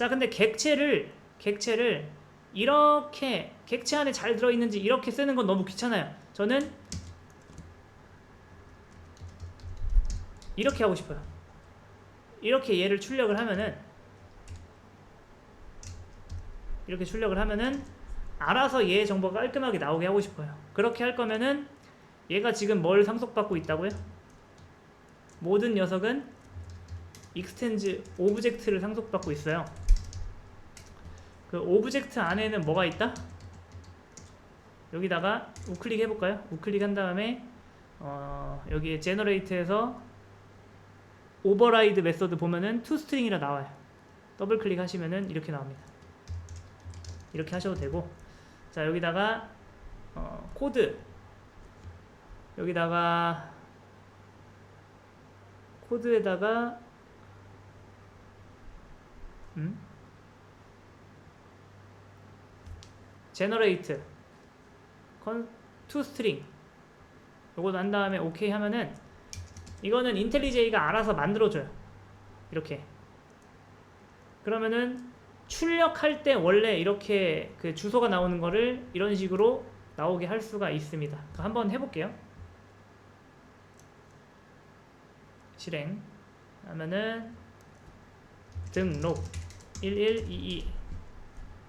자, 근데 객체를 객체를 이렇게 객체 안에 잘 들어 있는지 이렇게 쓰는 건 너무 귀찮아요. 저는 이렇게 하고 싶어요. 이렇게 얘를 출력을 하면은 이렇게 출력을 하면은 알아서 얘 정보가 깔끔하게 나오게 하고 싶어요. 그렇게 할 거면은 얘가 지금 뭘 상속받고 있다고요? 모든 녀석은 익스텐즈 오브젝트를 상속받고 있어요. 그 오브젝트 안에는 뭐가 있다? 여기다가 우클릭 해볼까요? 우클릭 한 다음에 어, 여기에 제너레이트에서 오버라이드 메서드 보면은 투스트링이라 나와요. 더블 클릭하시면은 이렇게 나옵니다. 이렇게 하셔도 되고 자 여기다가 어, 코드 여기다가 코드에다가 음? 제너레이트 컨 투스트링 요거 난 다음에 오케이 하면은 이거는 인텔리제이가 알아서 만들어줘요. 이렇게. 그러면은 출력할 때 원래 이렇게 그 주소가 나오는 거를 이런 식으로 나오게 할 수가 있습니다. 한번 해볼게요. 실행. 하면은 등록. 1122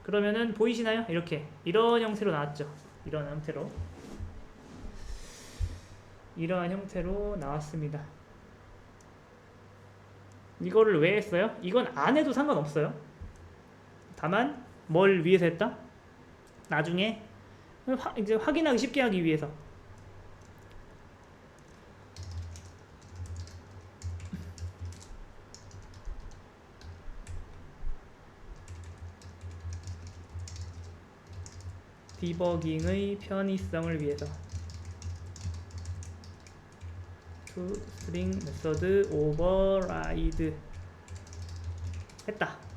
그러면은 보이시나요? 이렇게 이런 형태로 나왔죠 이런 형태로 이러한 형태로 나왔습니다 이거를 왜 했어요? 이건 안 해도 상관없어요 다만 뭘 위해서 했다? 나중에 화- 이제 확인하기 쉽게 하기 위해서 디버깅의 편의성을 위해서. to string 메서드 override 했다